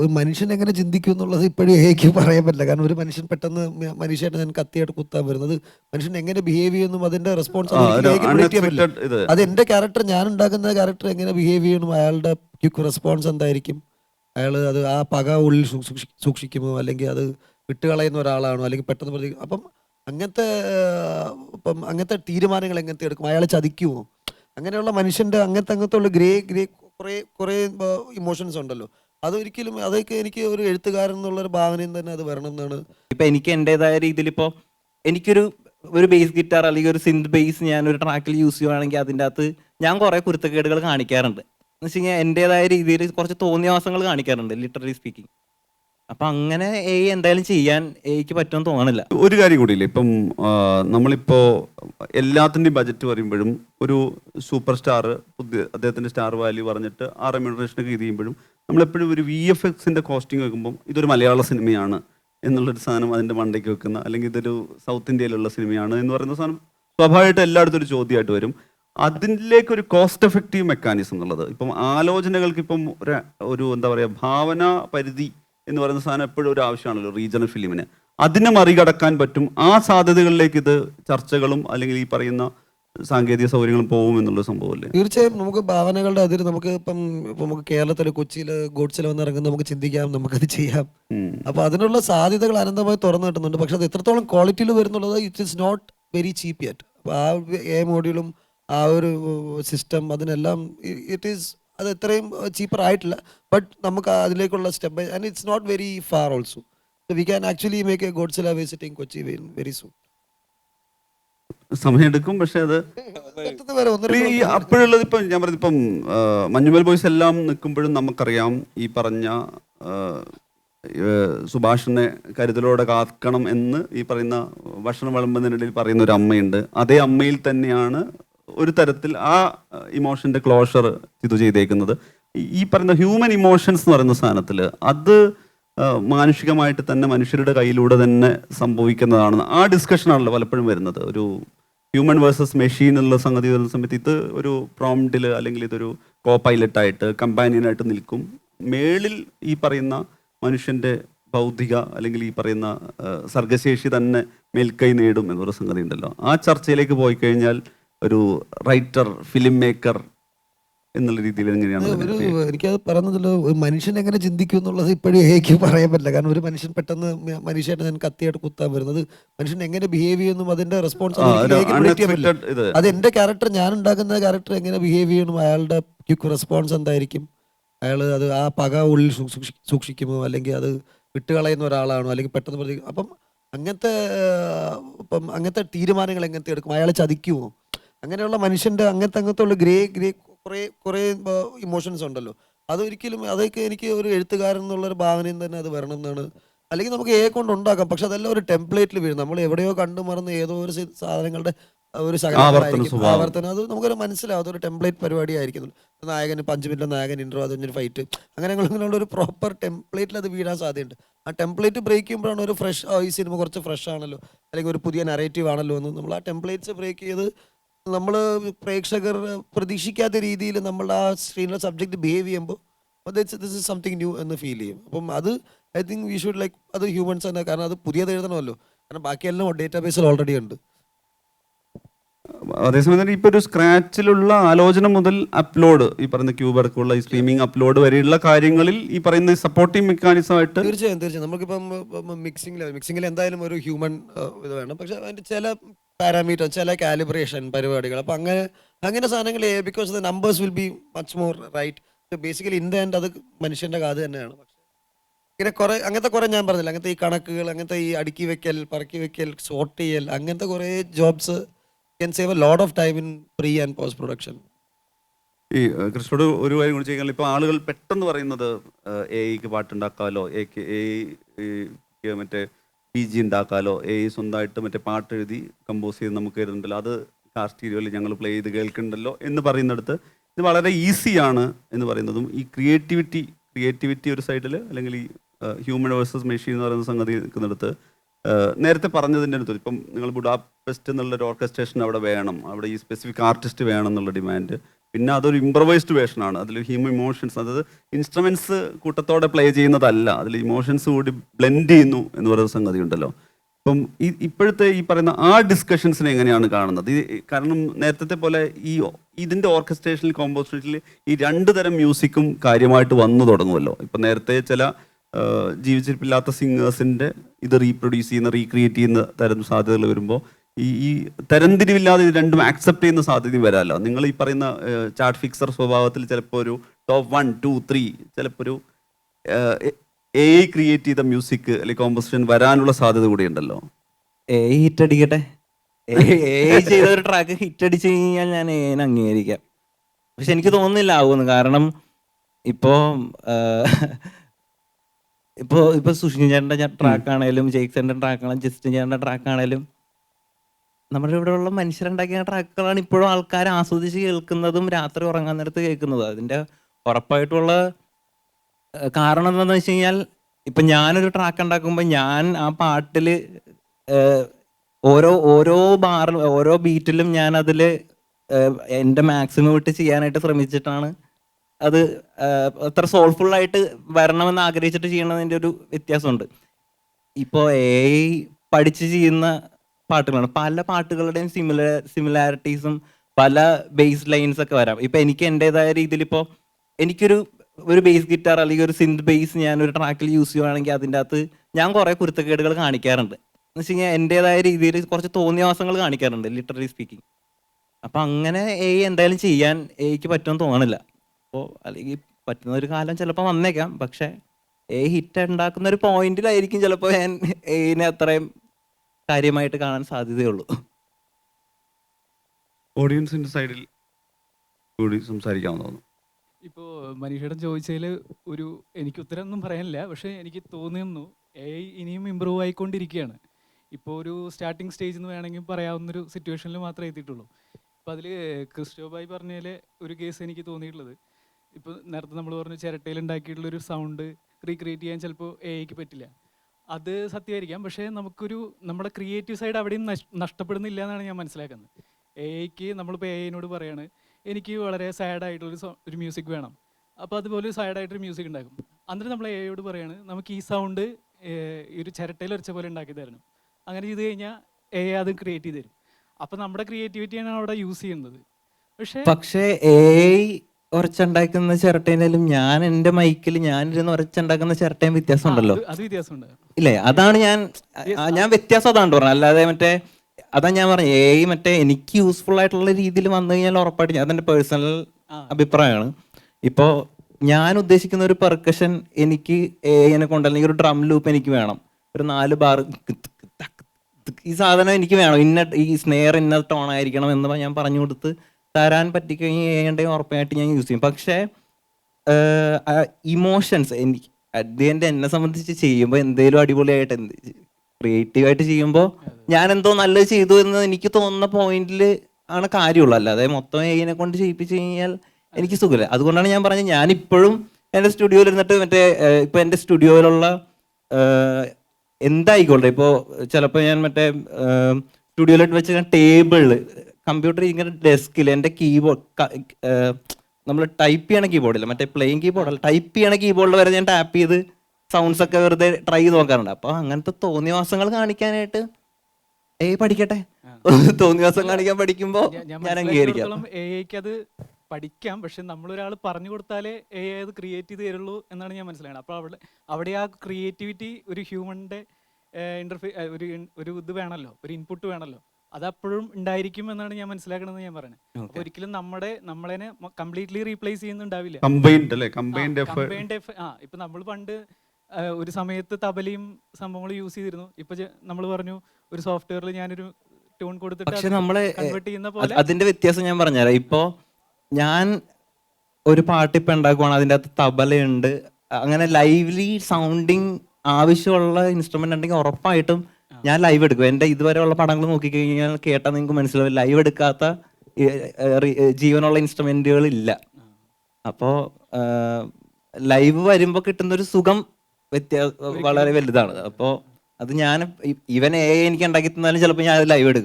ഒരു മനുഷ്യൻ എങ്ങനെ ചിന്തിക്കും എന്നുള്ളത് ഇപ്പോഴും എനിക്ക് പറയാൻ പറ്റില്ല. കാരണം ഒരു മനുഷ്യൻ പെട്ടെന്ന് മനുഷ്യനായിട്ട് മനുഷ്യനെ ഞാൻ കത്തിയായിട്ട് കുത്താൻ വരുന്നത് മനുഷ്യൻ എങ്ങനെ ബിഹേവ് ചെയ്യുന്നു അതിന്റെ റെസ്പോൺസ് അത് എന്റെ ക്യാരക്ടർ ഞാൻ ഉണ്ടാക്കുന്ന ക്യാരക്ടർ എങ്ങനെ ബിഹേവ് ചെയ്യണം അയാളുടെ ക്യുക്ക് റെസ്പോൺസ് എന്തായിരിക്കും? അയാൾ അത് ആ പക ഉള്ളിൽ സൂക്ഷിക്കുമോ? അല്ലെങ്കിൽ അത് വിട്ടുകളയുന്ന ഒരാളാണോ? അല്ലെങ്കിൽ പെട്ടെന്ന് പ്രതി അപ്പം അങ്ങനത്തെ ഇപ്പം അങ്ങനത്തെ തീരുമാനങ്ങൾ എങ്ങനത്തെ എടുക്കും? അയാളെ ചതിക്കുമോ? അങ്ങനെയുള്ള മനുഷ്യന്റെ അങ്ങനത്തെ അങ്ങനത്തെ ഉള്ള ഗ്രേ ഗ്രേ കുറേ കുറേ ഇമോഷൻസ് ഉണ്ടല്ലോ. അതൊരിക്കലും അതൊക്കെ എനിക്ക് ഒരു എഴുത്തുകാരൻ എന്നുള്ള ഒരു ഭാവനയും തന്നെ അത് വരണം എന്നാണ് ഇപ്പൊ എനിക്ക് എന്റെതായ രീതിയിൽ ഇപ്പോൾ എനിക്കൊരു ഒരു ബേസ് ഗിറ്റാർ അല്ലെങ്കിൽ ഒരു സിന്ത് ബേസ് ഞാൻ ഒരു ട്രാക്കിൽ യൂസ് ചെയ്യുവാണെങ്കിൽ അതിന്റെ അകത്ത് ഞാൻ കുറേ കുരുത്തക്കേടുകൾ കാണിക്കാറുണ്ട്. എന്ന് വെച്ച് കഴിഞ്ഞാൽ എന്റെതായ രീതിയിൽ കുറച്ച് തോന്നിയാസങ്ങൾ കാണിക്കാറുണ്ട് ലിറ്ററലി സ്പീക്കിംഗ് അപ്പൊ അങ്ങനെ എ എന്തായാലും ചെയ്യാൻ എക്ക് പറ്റുമെന്ന് തോന്നണില്ല. ഒരു കാര്യം കൂടിയില്ലേ ഇപ്പം ആ, നമ്മളിപ്പോ എല്ലാത്തിന്റെയും ബജറ്റ് പറയുമ്പോഴും ഒരു സൂപ്പർ സ്റ്റാർ പുതിയ അദ്ദേഹത്തിന്റെ സ്റ്റാർ വാല്യൂ പറഞ്ഞിട്ട് ആ റെമ്യൂണറേഷനൊക്കെ ഇത് ചെയ്യുമ്പോഴും നമ്മളെപ്പോഴും ഒരു വി എഫ് എക്സിന്റെ കോസ്റ്റിംഗ് വെക്കുമ്പോൾ ഇതൊരു മലയാള സിനിമയാണ് എന്നുള്ളൊരു സാധനം അതിന്റെ മണ്ടയ്ക്ക് വെക്കുന്ന അല്ലെങ്കിൽ ഇതൊരു സൗത്ത് ഇന്ത്യയിലുള്ള സിനിമയാണ് എന്ന് പറയുന്ന സാധനം സ്വാഭാവികമായിട്ട് എല്ലായിടത്തും ഒരു ചോദ്യമായിട്ട് വരും. അതിലേക്ക് ഒരു കോസ്റ്റ് എഫക്റ്റീവ് മെക്കാനിസം എന്നുള്ളത്. ഇപ്പം ആലോചനകൾക്ക് ഇപ്പം ഒരു എന്താ പറയുക ഭാവന പരിധി എന്ന് പറയുന്ന സാധനം എപ്പോഴും ഒരു ആവശ്യമാണല്ലോ റീജിയണൽ ഫിലിമിന് അതിനെ മറികടക്കാൻ പറ്റും. ആ സാധ്യതകളിലേക്ക് ഇത് ചർച്ചകളും അല്ലെങ്കിൽ ഈ പറയുന്ന സാങ്കേതിക സൗകര്യങ്ങളും പോകും എന്നുള്ള സംഭവമല്ലേ തീർച്ചയായും നമുക്ക് ഭാവനകളുടെ അതിൽ നമുക്ക് ഇപ്പം ഇപ്പം നമുക്ക് കേരളത്തിൽ കൊച്ചിയിൽ ഗോഡ്സിൽ വന്ന് ഇറങ്ങുന്ന നമുക്ക് ചിന്തിക്കാം നമുക്കത് ചെയ്യാം. അപ്പൊ അതിനുള്ള സാധ്യതകൾ അനന്തമായി തുറന്നു കിട്ടുന്നുണ്ട്. പക്ഷെ അത് എത്രത്തോളം ക്വാളിറ്റിയിൽ വരുന്നുള്ളത് it is not very cheap yet അപ്പൊ ആ എ മോഡ്യൂളും ആ ഒരു സിസ്റ്റം അതിനെല്ലാം ഇറ്റ് ഈസ് അത് എത്രയും ചീപ്പർ ആയിട്ടില്ല. ബട്ട് നമുക്ക് അതിലേക്കുള്ള step and it's not very far also we can actually make a Godzilla visiting Kochi very soon സമയമെടുക്കും പക്ഷെ അത് ഈ- അപ്പോഴുള്ളത് ഇപ്പം ഞാൻ പറഞ്ഞ ഇപ്പം മഞ്ഞുമേൽ ബോയ്സ് എല്ലാം നിൽക്കുമ്പോഴും നമുക്കറിയാം ഈ പറഞ്ഞ സുഭാഷിനെ കരുതലോടെ കാക്കണം എന്ന് ഈ പറയുന്ന ഭക്ഷണം വിളമ്പുന്നതിനിടയിൽ പറയുന്ന ഒരു അമ്മയുണ്ട്. അതേ അമ്മയിൽ തന്നെയാണ് ഒരു തരത്തിൽ ആ ഇമോഷന്റെ ക്ലോഷർ ഇത് ചെയ്തേക്കുന്നത്. ഈ- പറയുന്ന ഹ്യൂമൻ ഇമോഷൻസ് എന്ന് പറയുന്ന സാധനത്തിൽ അത് മാനുഷികമായിട്ട് തന്നെ മനുഷ്യരുടെ കയ്യിലൂടെ തന്നെ സംഭവിക്കുന്നതാണ്. ആ ഡിസ്കഷനാണല്ലോ പലപ്പോഴും വരുന്നത്. ഒരു ഹ്യൂമൻ വേഴ്സസ് മെഷീൻ എന്നുള്ള സംഗതി വരുന്ന സമയത്ത് ഇത് ഒരു പ്രോംഡിൽ അല്ലെങ്കിൽ ഇതൊരു കോ പൈലറ്റായിട്ട് കമ്പാനിയനായിട്ട് നിൽക്കും. മേളിൽ ഈ പറയുന്ന മനുഷ്യന്റെ ഭൗതിക അല്ലെങ്കിൽ ഈ പറയുന്ന സർഗശേഷി തന്നെ മേൽക്കൈ നേടും എന്നൊരു സംഗതി ഉണ്ടല്ലോ. ആ ചർച്ചയിലേക്ക് പോയി കഴിഞ്ഞാൽ ഒരു റൈറ്റർ ഫിലിം മേക്കർ എന്നുള്ള രീതിയിൽ എങ്ങനെയാണ് എനിക്കത് പറഞ്ഞതല്ല ഒരു മനുഷ്യൻ എങ്ങനെ ചിന്തിക്കും എന്നുള്ളത് ഇപ്പോഴും എനിക്ക് പറയാൻ പറ്റില്ല. കാരണം ഒരു മനുഷ്യൻ പെട്ടെന്ന് മനുഷ്യനായിട്ട് മനുഷ്യനെ ഞാൻ കത്തിയായിട്ട് കുത്താൻ വരുന്നത് മനുഷ്യൻ എങ്ങനെ ബിഹേവ് ചെയ്യുന്നു അതിന്റെ റെസ്പോൺസ് അത് എന്റെ ക്യാരക്ടർ ഞാൻ ഉണ്ടാക്കുന്ന ക്യാരക്ടർ എങ്ങനെ ബിഹേവ് ചെയ്യണം അയാളുടെ ക്യുക്ക് റെസ്പോൺസ് എന്തായിരിക്കും? അയാൾ അത് ആ പക ഉള്ളിൽ സൂക്ഷിക്കുമോ? അല്ലെങ്കിൽ അത് വിട്ടുകളയുന്ന ഒരാളാണോ? അല്ലെങ്കിൽ പെട്ടെന്ന് പ്രതി അപ്പം അങ്ങനത്തെ ഇപ്പം അങ്ങനത്തെ തീരുമാനങ്ങൾ എങ്ങനത്തെ എടുക്കും? അയാളെ ചതിക്കുമോ? അങ്ങനെയുള്ള മനുഷ്യന്റെ അങ്ങനത്തെ അങ്ങനത്തെ ഉള്ള ഗ്രേ ഗ്രേ കുറേ കുറേ ഇമോഷൻസ് ഉണ്ടല്ലോ. അതൊരിക്കലും അതൊക്കെ എനിക്ക് ഒരു എഴുത്തുകാരൻ എന്നുള്ള ഒരു ഭാവനയും തന്നെ അത് വരണം എന്നാണ്. അല്ലെങ്കിൽ നമുക്ക് എ കൊണ്ട് ഉണ്ടാക്കാം. പക്ഷെ അതെല്ലാം ഒരു ടെംപ്ലേറ്റിൽ വീഴും. നമ്മൾ എവിടെയോ കണ്ടു മറന്ന് ഏതോ ഒരു സാധനങ്ങളുടെ ഒരു. ആവർത്തനം അത് നമുക്കൊരു മനസ്സിലാവും. അതൊരു ടെംപ്ലേറ്റ് പരിപാടി ആയിരിക്കും നായകൻ പഞ്ച് മിനിറ്റ് നായകൻ ഇൻട്രോ അത് കഴിഞ്ഞൊരു ഫൈറ്റ് അങ്ങനെ അങ്ങനെയുള്ള ഒരു പ്രോപ്പർ ടെംപ്ലേറ്റിൽ അത് വീഴാൻ സാധ്യതയുണ്ട്. ആ ടെംപ്ലേറ്റ് ബ്രേക്ക് ചെയ്യുമ്പോഴാണ് ഒരു ഫ്രഷ് ഈ സിനിമ കുറച്ച് ഫ്രഷ് ആണല്ലോ. അല്ലെങ്കിൽ ഒരു പുതിയ നറേറ്റീവ് ആണല്ലോ എന്ന് നമ്മൾ ആ ടെംപ്ലേറ്റ്സ് ബ്രേക്ക് ചെയ്ത് നമ്മൾ പ്രേക്ഷകർ പ്രതീക്ഷിക്കാത്ത രീതിയിൽ നമ്മൾ ആ സ്ക്രീനിലെ സബ്ജക്റ്റ് ബിഹേവ് ചെയ്യുമ്പോൾ ദിസ് ഇസ് സംതിങ് ന്യൂ എന്ന് ഫീൽ ചെയ്യും. അപ്പം അത് I think we should like അത് ഹ്യൂമൻസ് തന്നെ കാരണം അത് പുതിയത് എഴുതണമല്ലോ. കാരണം ബാക്കിയെല്ലാം ഡേറ്റാ ബേസിൽ ഓൾറെഡി ഉണ്ട് അതേസമയം തന്നെ ഇപ്പൊ ഒരു സ്ക്രാച്ചിലുള്ള ആലോചന മുതൽ അപ്ലോഡ് ഈ പറയുന്ന ക്യൂബ് അടക്കമുള്ള ഈ സ്ട്രീമിംഗ് അപ്ലോഡ് വരെയുള്ള കാര്യങ്ങളിൽ ഈ പറയുന്ന സപ്പോർട്ടിംഗ് മെക്കാനിസം ആയിട്ട് തീർച്ചയായും തീർച്ചയായും. നമുക്കിപ്പം മിക്സിംഗിൽ മിക്സിംഗിൽ എന്തായാലും ഒരു ഹ്യൂമൻ ഇത് വേണം. പക്ഷെ അതിന്റെ ചില പാരാമീറ്റർ ചില കാലിബ്രേഷൻ പരിപാടികൾ. അപ്പം അങ്ങനെ അങ്ങനെ സാധനങ്ങൾ because the numbers will be much more right basically in the അത് മനുഷ്യന്റെ കാത് തന്നെയാണ്. പക്ഷേ ഇങ്ങനെ കുറേ അങ്ങനത്തെ കുറേ ഞാൻ പറഞ്ഞില്ല അങ്ങനത്തെ ഈ കണക്കുകൾ അങ്ങനത്തെ ഈ അടുക്കി വെക്കൽ പറക്കി വെക്കൽ സോർട്ട് ചെയ്യൽ അങ്ങനത്തെ കുറേ jobs can save a lot of time in pre and post production ഈ കൃഷ്ണോട് ഒരു കാര്യം കൂടി ചെയ്യാൻ ഇപ്പോൾ ആളുകൾ പെട്ടെന്ന് പറയുന്നത് എ ഐക്ക് പാട്ടുണ്ടാക്കാമല്ലോ എ മറ്റേ പി ജി ഉണ്ടാക്കാലോ എ സ്വന്തമായിട്ട് മറ്റേ പാട്ട് എഴുതി കമ്പോസ് ചെയ്ത് നമുക്ക് എഴുതുന്നുണ്ടല്ലോ അത് കാസ്റ്റീരിയോയിൽ ഞങ്ങൾ പ്ലേ ചെയ്ത് കേൾക്കുന്നുണ്ടല്ലോ എന്ന് പറയുന്നിടത്ത് ഇത് വളരെ ഈസിയാണ് എന്ന് പറയുന്നതും ഈ ക്രിയേറ്റിവിറ്റി ക്രിയേറ്റിവിറ്റി ഒരു സൈഡിൽ അല്ലെങ്കിൽ ഈ ഹ്യൂമൻ വേഴ്സസ് മെഷീൻ എന്ന് പറയുന്ന സംഗതി നിൽക്കുന്നിടത്ത് നേരത്തെ പറഞ്ഞതിന്റെ അടുത്ത് ഇപ്പം നിങ്ങൾ ബുഡാപെസ്റ്റ് എന്നുള്ള ഒരു ഓർക്കസ്ട്രേഷൻ അവിടെ വേണം. അവിടെ ഈ സ്പെസിഫിക് ആർട്ടിസ്റ്റ് വേണം എന്നുള്ള ഡിമാൻഡ് പിന്നെ അതൊരു ഇമ്പ്രവൈസ്ഡ് വേർഷനാണ് അതിൽ ഹ്യൂമൻ ഇമോഷൻസ് അതായത് ഇൻസ്ട്രുമെന്റ്സ് കൂട്ടത്തോടെ പ്ലേ ചെയ്യുന്നതല്ല. അതിൽ ഇമോഷൻസ് കൂടി ബ്ലെൻഡ് ചെയ്യുന്നു എന്ന് പറയുന്ന സംഗതി ഉണ്ടല്ലോ. ഇപ്പം ഈ ഇപ്പോഴത്തെ ഈ പറയുന്ന ആ ഡിസ്കഷൻസിനെ എങ്ങനെയാണ് കാണുന്നത്? കാരണം നേരത്തെ പോലെ ഈ ഇതിന്റെ ഓർക്കസ്ട്രേഷനിൽ കോമ്പോസിഷനിൽ ഈ രണ്ട് തരം മ്യൂസിക്കും കാര്യമായിട്ട് വന്നു തുടങ്ങുമല്ലോ. ഇപ്പം നേരത്തെ ചില ജീവിച്ചിരിപ്പില്ലാത്ത സിംഗേഴ്സിന്റെ ഇത് റീപ്രൊഡ്യൂസ് ചെയ്യുന്ന റീക്രിയേറ്റ് ചെയ്യുന്ന തരം സാധ്യതകൾ വരുമ്പോൾ ഈ ഈ തരംതിരിവില്ലാതെ ഇത് രണ്ടും ആക്സെപ്റ്റ് ചെയ്യുന്ന സാധ്യതയും വരാമല്ലോ നിങ്ങൾ ഈ പറയുന്ന ചാർട്ട് ഫിക്സർ സ്വഭാവത്തിൽ ചിലപ്പോൾ ഒരു ടോപ്പ് വൺ ടു ത്രീ ചിലപ്പോൾ ഒരു എ ഐ ക്രിയേറ്റ് ചെയ്ത മ്യൂസിക് അല്ലെങ്കിൽ കോമ്പസിഷൻ വരാനുള്ള സാധ്യത കൂടി ഉണ്ടല്ലോ. എ ഹിറ്റ് അടിക്കട്ടെ? ചെയ്ത ഒരു ട്രാക്ക് ഹിറ്റ് അടിച്ചു കഴിഞ്ഞാൽ ഞാൻ ഏന അംഗീകരിക്കാം. പക്ഷെ എനിക്ക് തോന്നുന്നില്ല ആവുമെന്ന്. കാരണം ഇപ്പോ ഇപ്പോ ഇപ്പൊ സുഷിൻ ചേട്ടന്റെ ട്രാക്ക് ആണെങ്കിലും ജെയ്ക്സന്റെ ട്രാക്ക് ആണെങ്കിലും ജസ്റ്റിൻ ചേട്ടന്റെ ട്രാക്ക് ആണേലും നമ്മുടെ ഇവിടെയുള്ള മനുഷ്യരുണ്ടാക്കിയ ട്രാക്കുകളാണ് ഇപ്പോഴും ആൾക്കാർ ആസ്വദിച്ച് കേൾക്കുന്നതും രാത്രി ഉറങ്ങാൻ നേരത്ത് കേൾക്കുന്നതും. അതിന്റെ ഉറപ്പായിട്ടുള്ള കാരണം എന്താണെന്ന് വെച്ച് കഴിഞ്ഞാൽ ഇപ്പൊ ഞാനൊരു ട്രാക്ക് ഉണ്ടാക്കുമ്പോൾ ഞാൻ ആ പാട്ടിൽ ഓരോ ഓരോ ബാറിലും ഓരോ ബീറ്റിലും ഞാൻ അതിൽ എന്റെ മാക്സിമം വിട്ട് ചെയ്യാനായിട്ട് ശ്രമിച്ചിട്ടാണ് അത് അത്ര സോൾഫുൾ ആയിട്ട് വരണമെന്ന് ആഗ്രഹിച്ചിട്ട് ചെയ്യണതിന്റെ ഒരു വ്യത്യാസമുണ്ട്. ഇപ്പോൾ എ പഠിച്ച് ചെയ്യുന്ന പാട്ടുകളാണ്. പല പാട്ടുകളുടെയും സിമിലർ സിമിലാരിറ്റീസും പല ബേസ് ലൈൻസ് ഒക്കെ വരാം. ഇപ്പൊ എനിക്ക് എന്റെതായ രീതിയിൽ ഇപ്പോൾ എനിക്കൊരു ഒരു ബേസ് ഗിറ്റാർ അല്ലെങ്കിൽ ഒരു സിന്ത് ബേസ് ഞാൻ ഒരു ട്രാക്കിൽ യൂസ് ചെയ്യുവാണെങ്കിൽ അതിന്റെ അകത്ത് ഞാൻ കുറേ കുരുത്തക്കേടുകൾ കാണിക്കാറുണ്ട്. എന്ന് വെച്ച് കഴിഞ്ഞാൽ എന്റെതായ രീതിയിൽ കുറച്ച് തോന്നിയ തോന്നിയാസങ്ങൾ കാണിക്കാറുണ്ട് ലിറ്ററലി സ്പീക്കിംഗ് അപ്പം അങ്ങനെ എ എന്തായാലും ചെയ്യാൻ എക്ക് പറ്റുമെന്ന് തോന്നണില്ല. അപ്പോൾ അല്ലെങ്കിൽ പറ്റുന്ന ഒരു കാലം ചിലപ്പോൾ വന്നേക്കാം. പക്ഷേ എ ഹിറ്റ് ഉണ്ടാക്കുന്ന ഒരു പോയിന്റിലായിരിക്കും ചിലപ്പോൾ ഞാൻ എയിനെ അത്രയും കാര്യമായിട്ട് കാണാൻ സാധ്യതയുള്ളൂ. ഓഡിയൻസിന്റെ സൈഡിൽ കൂടി സംസാരിക്കാമെന്ന് തോന്നുന്നു. ഇപ്പോൾ മനീഷേട്ടൻ ചോദിച്ചതിൽ ഒരു എനിക്ക് ഉത്തരമൊന്നും പറയാനില്ല പക്ഷേ എനിക്ക് തോന്നുന്നു എ ഇനിയും ഇമ്പ്രൂവ് ആയിക്കൊണ്ടിരിക്കുകയാണ്. ഇപ്പോൾ ഒരു സ്റ്റാർട്ടിങ് സ്റ്റേജ് എന്ന് വേണമെങ്കിൽ പറയാവുന്നൊരു സിറ്റുവേഷനിൽ മാത്രമേ എത്തിയിട്ടുള്ളൂ. അപ്പോൾ അതിൽ ക്രിസ്റ്റോബായി പറഞ്ഞതിൽ ഒരു കേസ് എനിക്ക് തോന്നിയിട്ടുള്ളത്. ഇപ്പോൾ നേരത്തെ നമ്മൾ പറഞ്ഞു ചിരട്ടയിൽ ഉണ്ടാക്കിയിട്ടുള്ളൊരു സൗണ്ട് റീക്രിയേറ്റ് ചെയ്യാൻ ചിലപ്പോൾ എ ഐക്ക് പറ്റില്ല. അത് സത്യമായിരിക്കാം. പക്ഷേ നമുക്കൊരു നമ്മുടെ ക്രിയേറ്റീവ് സൈഡ് അവിടെയും നഷ്- നഷ്ടപ്പെടുന്നില്ല എന്നാണ് ഞാൻ മനസ്സിലാക്കുന്നത്. എ ഐക്ക് നമ്മളിപ്പോൾ എ ഐനോട് പറയാണ് എനിക്ക് വളരെ സാഡായിട്ടുള്ളൊരു ഒരു മ്യൂസിക് വേണം. അപ്പോൾ അതുപോലെ സാഡായിട്ടൊരു മ്യൂസിക് ഉണ്ടാക്കും. അന്നിട്ട് നമ്മൾ എ ഐയോട് പറയാണ് നമുക്ക് ഈ സൗണ്ട് ഈ ഒരു ചിരട്ടയിൽ ഒരച്ച പോലെ ഉണ്ടാക്കി തരണം. അങ്ങനെ ചെയ്ത് കഴിഞ്ഞാൽ എ ഐ അത് ക്രിയേറ്റ് ചെയ്ത് തരും. അപ്പോൾ നമ്മുടെ ക്രിയേറ്റിവിറ്റിയാണ് അവിടെ യൂസ് ചെയ്യുന്നത്. പക്ഷേ പക്ഷേ എ ഉറച്ചുണ്ടാക്കുന്ന ചിരട്ടേനാലും ഞാൻ എന്റെ മൈക്കിൽ ഞാനിരുന്ന് ഉറച്ചുണ്ടാക്കുന്ന ചിരട്ടയും വ്യത്യാസം ഉണ്ടല്ലോ. അത് അത് വ്യത്യാസമുണ്ട്. ഇല്ലേ? അതാണ് ഞാൻ ആ, ഞാൻ വ്യത്യാസം അതാണ് പറഞ്ഞത്. അല്ലാതെ മറ്റേ അതാ ഞാൻ പറഞ്ഞു ഏ മറ്റേ എനിക്ക് യൂസ്ഫുൾ ആയിട്ടുള്ള രീതിയിൽ വന്നു കഴിഞ്ഞാൽ ഉറപ്പായിട്ട് ഞാൻ അതെന്റെ പേഴ്സണൽ അഭിപ്രായമാണ്. ഇപ്പോ ഞാൻ ഉദ്ദേശിക്കുന്ന ഒരു പെർക്കഷൻ എനിക്ക് എനെ കൊണ്ട് അല്ലെങ്കിൽ ഒരു ഡ്രം ലൂപ്പ് എനിക്ക് വേണം. ഒരു നാല് ബാർ ഈ സാധനം എനിക്ക് വേണം. ഇന്ന ഈ സ്നെയർ ഇന്ന ടോൺ ആയിരിക്കണം എന്ന് ഞാൻ പറഞ്ഞു കൊടുത്ത് തരാൻ പറ്റിക്കഴിഞ്ഞാൽ ഉറപ്പായിട്ട് ഞാൻ യൂസ് ചെയ്യും. പക്ഷേ ഇമോഷൻസ് എനിക്ക് അദ്ദേഹത്തെ എന്നെ സംബന്ധിച്ച് ചെയ്യുമ്പോൾ എന്തേലും അടിപൊളിയായിട്ട് എന്ത് ക്രിയേറ്റീവായിട്ട് ചെയ്യുമ്പോൾ ഞാൻ എന്തോ നല്ലത് ചെയ്തു എന്ന് എനിക്ക് തോന്നുന്ന പോയിന്റിൽ ആണ് കാര്യമുള്ളൂ. അല്ലാതെ മൊത്തം ഇതിനെ കൊണ്ട് ചെയ്യിപ്പിച്ച് കഴിഞ്ഞാൽ എനിക്ക് സുഖമില്ല. അതുകൊണ്ടാണ് ഞാൻ പറഞ്ഞത് ഞാൻ ഇപ്പോഴും എന്റെ സ്റ്റുഡിയോയിൽ ഇരുന്നിട്ട് മറ്റേ ഏഹ്, ഇപ്പൊ എന്റെ സ്റ്റുഡിയോയിലുള്ള എന്തായിക്കോട്ടെ? ഇപ്പോൾ ചിലപ്പോൾ ഞാൻ മറ്റേ സ്റ്റുഡിയോയിലോട്ട് വെച്ച് ടേബിളിൽ കമ്പ്യൂട്ടർ ഇങ്ങനെ ഡെസ്കിൽ എന്റെ കീബോർഡ് നമ്മൾ ടൈപ്പ് ചെയ്യണ കീബോർഡില്ല മറ്റേ പ്ലെയിൻ കീബോർഡല്ല ടൈപ്പ് ചെയ്യണ കീബോർഡിൽ വരെ ഞാൻ ടാപ്പ് ചെയ്ത് സൗണ്ട്സ് ഒക്കെ വെറുതെ ട്രൈ ചെയ്ത് നോക്കാറുണ്ട് അപ്പോൾ അങ്ങനത്തെ തോന്നിയവാസങ്ങൾ കാണിക്കാനായിട്ട് ഏ പഠിക്കട്ടെ? തോന്നിയവാസം കാണിക്കാൻ പഠിക്കുമ്പോൾ ഞാൻ- അംഗീകരിക്കാം. അത് പഠിക്കാം പക്ഷെ നമ്മളൊരാൾ പറഞ്ഞു കൊടുത്താലേ എ അത് ക്രിയേറ്റ് ചെയ്ത് തരുള്ളൂ എന്നാണ് ഞാൻ മനസ്സിലായത് അപ്പോൾ അവിടെ അവിടെ ആ ക്രിയേറ്റിവിറ്റി ഒരു ഹ്യൂമന്റെ ഇന്റർഫേ ഒരു ഒരു ഇത് വേണമല്ലോ ഒരു ഇൻപുട്ട് വേണമല്ലോ. അത് അപ്പോഴും ഉണ്ടായിരിക്കും എന്നാണ് ഞാൻ മനസ്സിലാക്കണമെന്ന് ഞാൻ പറയുന്നത്. അപ്പൊ ഒരിക്കലും നമ്മുടെ നമ്മളെ കംപ്ലീറ്റ്ലി റീപ്ലേസ് ചെയ്യുന്നുണ്ടാവില്ല. കമ്പൈൻഡ് ആ ഇപ്പൊ നമ്മൾ പണ്ട് ഒരു സമയത്ത് തബലയും സംഭവങ്ങളും യൂസ് ചെയ്തിരുന്നു. ഇപ്പൊ നമ്മൾ പറഞ്ഞു ഒരു സോഫ്റ്റ്വെയറിൽ ഞാനൊരു ട്യൂൺ കൊടുത്തിട്ട് പക്ഷെ നമ്മൾ അതിന്റെ വ്യത്യാസം ഞാൻ പറഞ്ഞുതരാം. ഇപ്പോ ഞാൻ ഒരു പാട്ട് ഇപ്പൊ ഉണ്ടാക്കുവാണ് അതിന്റെ അകത്ത് തബലയുണ്ട്. അങ്ങനെ ലൈവ്ലി സൗണ്ടിങ് ആവശ്യമുള്ള ഇൻസ്ട്രുമെന്റ് ഉണ്ടെങ്കിൽ ഉറപ്പായിട്ടും ഞാൻ ലൈവ് എടുക്കും. എന്റെ ഇതുവരെയുള്ള പടങ്ങൾ നോക്കിക്കഴിഞ്ഞാൽ കേട്ടാൽ നിങ്ങൾക്ക് മനസ്സിലാവും. ലൈവ് എടുക്കാത്ത ജീവനുള്ള ഇൻസ്ട്രുമെന്റുകൾ ഇല്ല അപ്പോ ലൈവ് വരുമ്പോൾ കിട്ടുന്ന ഒരു സുഖം വ്യത്യാ വളരെ വലുതാണ്. അപ്പോ അത് ഞാൻ ഇവൻ എ എനിക്ക് ഉണ്ടാക്കി തന്നാലും ചിലപ്പോൾ ഞാൻ ലൈവ് എടുക്കും.